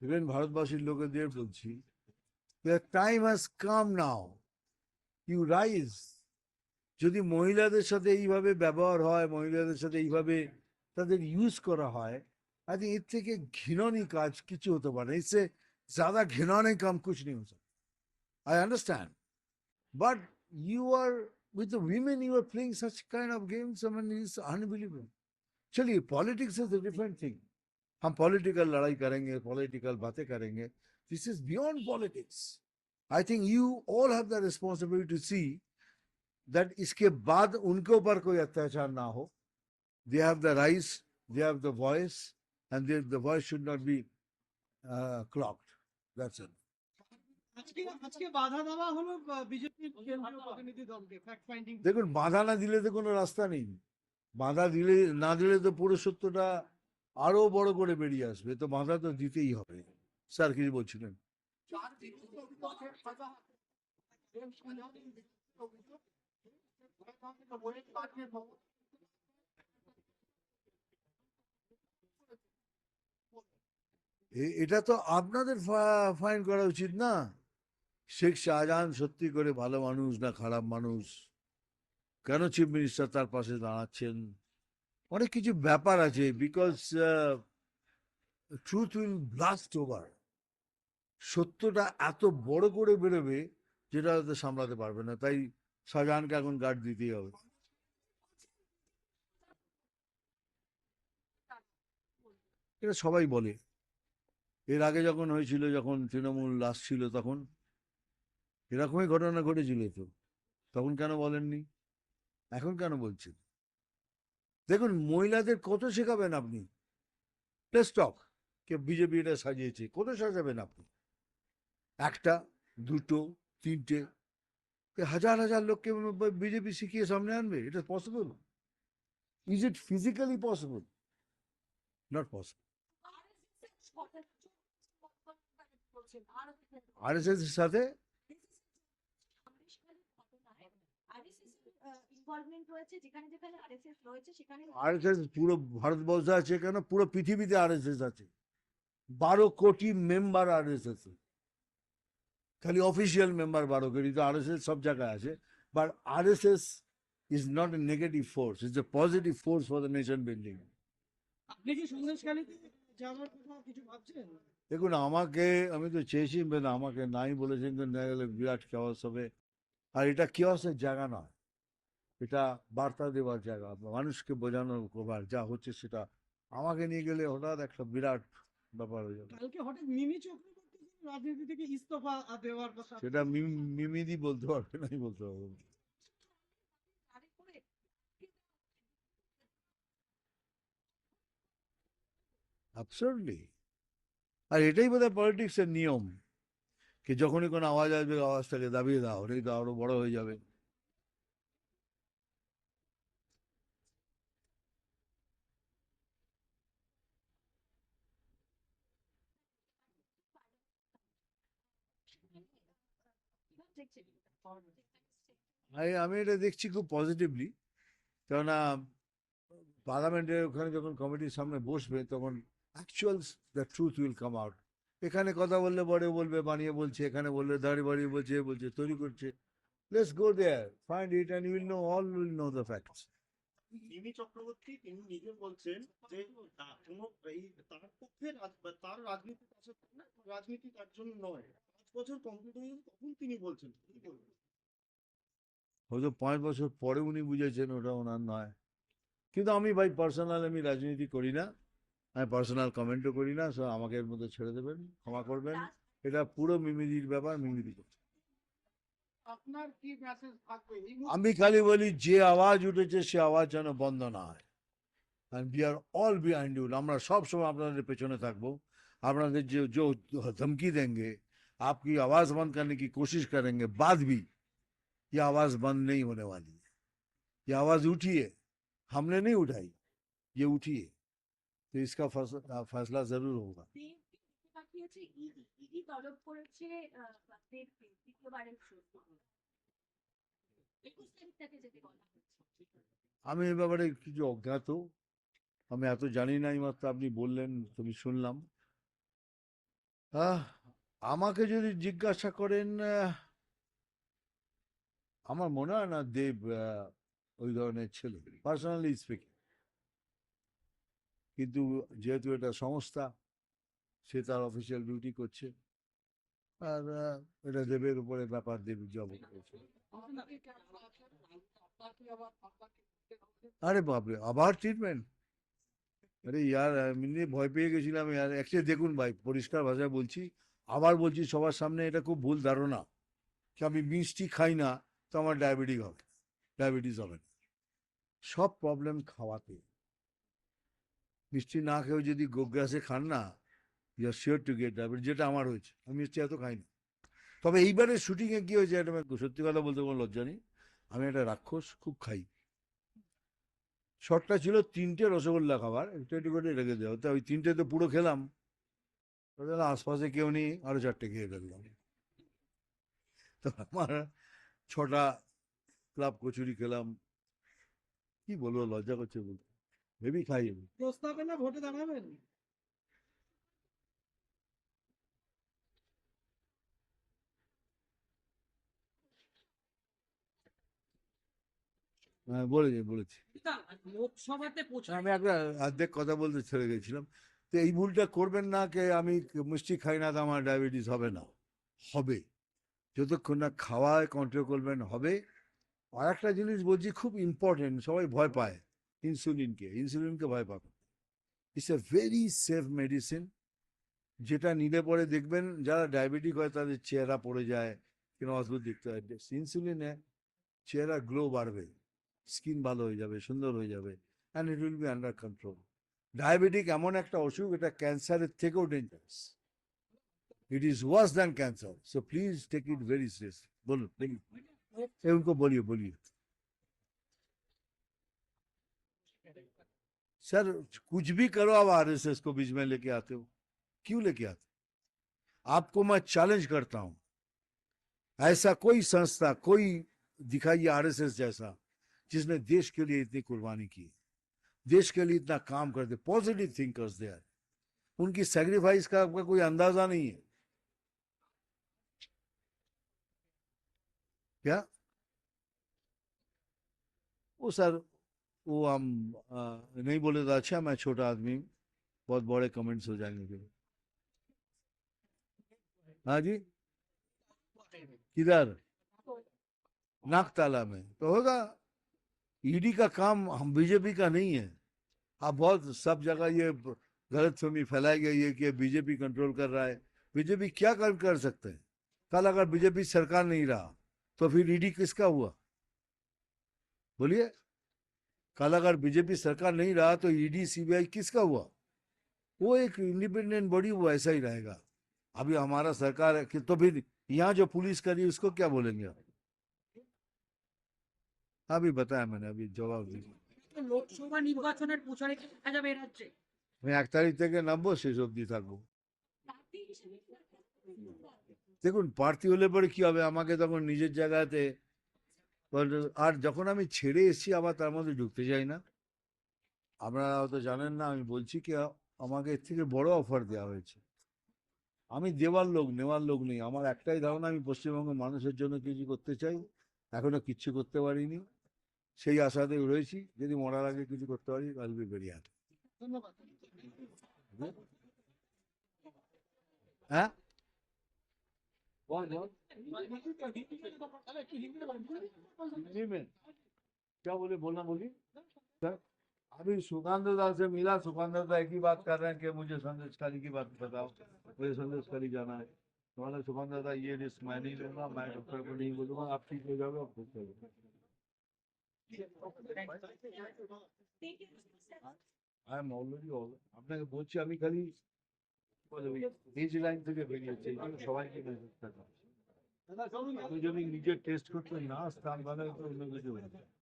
Even ভারতবাসীর লোকেদের বলছি the time has come now you rise যদি মহিলাদের সাথে এইভাবে ব্যবহার হয় মহিলাদের সাথে এইভাবে তাদের ইউজ করা হয় আই থিঙ্ক এর থেকে ঘৃণনী কাজ কিছু হতে পারে इससे ज्यादा घिनौने काम कुछ नहीं हो सकता I understand but you are with the women you are playing such kind of games I mean it's unbelievable चलिए politics is a different thing हम पॉलिटिकल लड़ाई करेंगे पॉलिटिकल बातें करेंगे this is beyond politics I think you all have the responsibility to see that इसके बाद उनके ऊपर कोई अत्याचार ना हो they have the rights they have the voice and the voice should not be clogged that's it আজকে আজকে বাধা দেওয়া হলো বিজেপির কেন্দ্রীয় প্রতিনিধি দলকে ফ্যাক্ট ফাইন্ডিং দেখুন বাধা না দিলে তো কোনো রাস্তা নেই বাধা দিলে না দিলে তো পুরো সত্যটা আরও বড় করে বেরিয়ে আসবে, তো বাধা তো দিতেই হবে। স্যার, কি বলছিলেন? এটা তো আপনাদের ফাইন করা উচিত না? শেখ শাহজাহান সত্যি করে ভালো মানুষ না খারাপ মানুষ? কেন চিফ মিনিস্টার তার পাশে দাঁড়াচ্ছেন? অনেক কিছু ব্যাপার আছে because truth will blast over সত্যটা এত বড় করে বেরোবে যেটা হয়তো সামলাতে পারবে না, তাই শাহজাহানকে এখন গার্ড দিতেই হবে। এটা সবাই বলে। এর আগে যখন হয়েছিল, যখন তৃণমূল লাশ ছিল তখন, এরকমই ঘটনা ঘটেছিল তো। তখন কেন বলেননি? এখন কেন বলছেন? দেখুন মহিলাদের কত শেখাবেন আপনি? স্টক কে বিজেপি এটা সাজিয়েছে কত সাজাবেন আপনি? একটা দুটো তিনটে হাজার হাজার লোককে বিজেপি শিখিয়ে সামনে আনবে এটা possible is it physically possible not possible R S S এর সাথে ইনভলভমেন্ট রয়েছে যেখানে যেখানে আরএসএস রয়েছে সেখানে আর এস এস পুরো ভারতবর্ষে আছে কেন? পুরো পৃথিবীতে আর এস এস আছে। বারো কোটি মেম্বার আর এস এস খালি অফিসিয়াল মেম্বার বারো কোটি তো আর এস এস সব জায়গায় আছে। But R S S is not a negative force is a positive force for the nation building আপনি কি যাওয়ার কথা কিছু ভাবছেন? দেখুন আমাকে আমি তো চেয়েছি আমাকে নাই বলেছেন গেলে বিরাট কেওয়াস হবে। আর এটা কেওয়াসের জায়গা নয়। এটা বার্তা দেওয়ার জায়গা মানুষকে বোঝানোর ব্যাপার যা হচ্ছে সেটা আমাকে নিয়ে গেলে হঠাৎ একটা বিরাট ব্যাপার হয়ে যাবে। কালকে হঠাৎ মিমি চক্রবর্তী রাজনীতি থেকে ইস্তফা দেওয়ার কথা সেটা মিমিদি বলতে পারবে নাই বলতে পারব অ্যাবসার্ডলি আর এটাই বোধহয় পলিটিক্সের নিয়ম কি যখনই কোনো আওয়াজ আসবে আওয়াজটাকে দাবিয়ে দাও নেই তো আরও বড় হয়ে যাবে। আমি এটা দেখছি খুব পজিটিভলি কেননা পার্লামেন্টের ওখানে যখন কমিটির সামনে বসবে তখন actual the truth will come out এখানে কথা বললে বড়ে বলবে, বানিয়ে বলছে, এখানে বললে দাঁড়িয়ে বাড়িয়ে বলছে বলছে, তৈরি করছে। Let's go there find it and will know all will know the facts Mimi Chakraborty, তিনি নিজে বলছেন যে তার পক্ষে তার রাজনীতি রাজনীতি তার জন্য নয়। পাঁচ বছর কমপ্লিট হয়ে তখন তিনি বলছেন হয়তো পাঁচ বছর পরে উনি বুঝেছেন ওটা ওনার নয়। কিন্তু আমি ভাই পার্সোনাল আমি রাজনীতি করি না আমি পার্সোনাল কমেন্টও করি না সব আমাকে এর মধ্যে ছেড়ে দেবেন ক্ষমা করবেন। এটা পুরো মিমিদির ব্যাপার মিমিদি আমি খালি বলি যে আওয়াজ উঠেছে সে আওয়াজ যেন বন্ধ না হয়। And we are all behind you আমরা সবসময় আপনাদের পেছনে থাকব। আপনাদের যে ধমকি দেন আপনি আওয়াজ বন্ধ করনে কি কোশিশ করেন বাদবি ये आवाज बंद नहीं होने वाली है ये आवाज उठी है हमने नहीं उठाई ये उठी है तो इसका फैसला फैसला जरूर होगा বিএনপি পাঠিয়েছে ইডি ইডি তলব করেছে আহ, দেবকে দ্বিতীয়বারের জন্য একুশ তারিখ থেকে যেতে বলা হচ্ছে আমি এ ব্যাপারে কিছু অজ্ঞাত আমি এত জানি না এই মাত্র আপনি বললেন তুমি শুনলাম আহ, আমাকে যদি জিজ্ঞাসা করেন আহ, আমার মনে হয় না দেব ওই ধরনের ছেলে পার্সোনালি স্পিকিং কিন্তু যেহেতু এটা সংস্থা, সে তার অফিসিয়াল ডিউটি করছে। আর এটা দেবের উপরে ব্যাপার, দেব জব করেছে। আরে বাপরে, আবার ট্রিটমেন্ট আরে ইয়ার এমনি ভয় পেয়ে গেছিলাম ইয়ার। অ্যাকচুয়ালি দেখুন ভাই, পরিষ্কার ভাষায় বলছি, আবার বলছি, সবার সামনে এটা খুব ভুল ধারণা। কি আমি মিষ্টি খাই না তো আমার ডায়াবেটিস হবে ডায়াবেটিস হবে সব প্রবলেম খাওয়াতে। মিষ্টি না খেয়েও যদি গোগ্রাসে খান না you are sure to get diabetes যেটা আমার হয়েছে, আমি মিষ্টি এত খাই না। তবে এইবারে শুটিংয়ে কি হয়েছে এটা সত্যি কথা বলতে কোনো লজ্জা নেই। আমি একটা রাক্ষস, খুব খাই। শর্টটা ছিল তিনটে রসগোল্লা খাবার, একটু একটু করে রেখে দেওয়া তা ওই তিনটে তো পুরো খেলাম। আশপাশে কেউ নেই, আরও চারটে খেয়ে ফেললাম। তো আমার ছটা ক্লাব কচুরি খেলাম। কি বলব লজ্জা করছে বলতে। ভেবি খাই আমি। প্রস্তাবে না ভোটে দাঁড়াবেন? হ্যাঁ বলেছি বলেছি। লোকসভাতে আমি একটা অর্ধেক কথা বলতে ছেড়ে গেছিলাম। তো এই ভুলটা করবেন না কে আমি মিষ্টি খাই না তো আমার ডায়াবেটিস হবে না। হবে। যতক্ষণ না খাওয়ায় কন্ট্রোল করবেন হবে। আর একটা জিনিস বলছি, খুব ইম্পর্টেন্ট সবাই ভয় পায় ইনসুলিনকে ইনসুলিনকে ভয় পাবে। It's a very safe medicine যেটা নিলে পরে দেখবেন যারা ডায়াবেটিক হয় তাদের চেহারা পড়ে যায় কিংবা অদ্ভুত দেখতে হয়। ইনসুলিনে চেহারা গ্লো বাড়বে স্কিন ভালো হয়ে যাবে, সুন্দর হয়ে যাবে and it will be under control diabetic এমন একটা অসুখ, এটা ক্যান্সারের থেকেও dangerous it is worse than cancer so please take it very serious बोलो नहीं उनको बोलिए बोलिए सर कुछ भी करो, आप आर एस एस को बीच में लेके आते हो। क्यों लेके आते आपको मैं चैलेंज करता हूँ। ऐसा कोई संस्था, कोई दिखाइए आर एस एस जैसा, जिसने देश के लिए इतनी कुर्बानी की देश के लिए इतना काम करते पॉजिटिव थिंकर्स दे उनकी सेक्रीफाइस का आपका कोई अंदाज़ा नहीं है। क्या? वो सर वो हम नहीं बोले तो अच्छा मैं छोटा आदमी बहुत बड़े कमेंट्स हो जाएँगे फिर। हाँ जी? किधर? नागताला में। तो होगा ईडी का काम हम बीजेपी का नहीं है। आप बहुत सब जगह ये गलत फहमी फैलाई गई है कि बीजेपी कंट्रोल कर रहा है। बीजेपी क्या कर, कर सकते हैं? कल अगर बीजेपी सरकार नहीं रहा तो फिर ईडी किसका हुआ बोलिए कल अगर बीजेपी सरकार नहीं रहा तो ईडी सीबीआई किसका हुआ वो एक इंडिपेंडेंट बॉडी वो ऐसा ही रहेगा अभी हमारा सरकार है कि तो फिर यहाँ जो पुलिस करी उसको क्या बोलेंगे आप अभी बताया मैंने अभी जवाब दीजिए লোকসভা নির্বাচনের প্রচারে কি দেখা যাবে এ রাজ্যে আমি এক তারিখ থেকে নামবো শেষ অবধি থাকবো প্রার্থী হিসেবে দেখুন প্রার্থী হলে পরে কি হবে? আমাকে তখন নিজের জায়গাতে আর যখন আমি ছেড়ে এসেছি আবার তার মধ্যে ঢুকতে চাই না। আপনারা হয়তো জানেন না আমি বলছি কি আমাকে এর থেকে বড় অফার দেওয়া হয়েছে। আমি দেওয়ার লোক নেওয়ার লোক নেই। আমার একটাই ধারণা আমি পশ্চিমবঙ্গের মানুষের জন্য কিছু করতে চাই। এখনও কিচ্ছু করতে পারিনি। সেই আশাতে রয়েছি। যদি মরার আগে কিছু করতে পারি কালকে বেরিয়ে ধন্যবাদ। হ্যাঁ? हिंदी में क्या बोले बोलना बोली सर अभी सुकांत दा से मिला सुकांत दा एक ही बात कर रहे हैं कि मुझे संदेश खाली की बात बताओ मुझे संदेश खाली जाना है तो मैंने सुकांत दा ये रिस्क मैं नहीं लूंगा मैं डॉक्टर को नहीं बोलूंगा आप ठीक हो जाओगे आप खुद करोगे আই এম অলরেডি আপনাকে বলছি আমি খালি লাইন থেকে বেরিয়েছি সবাইকে মেসেজ থাকা আমি যদি নিজে টেস্ট করতে না আসতাম তাহলে তো অন্য কিছু হতো।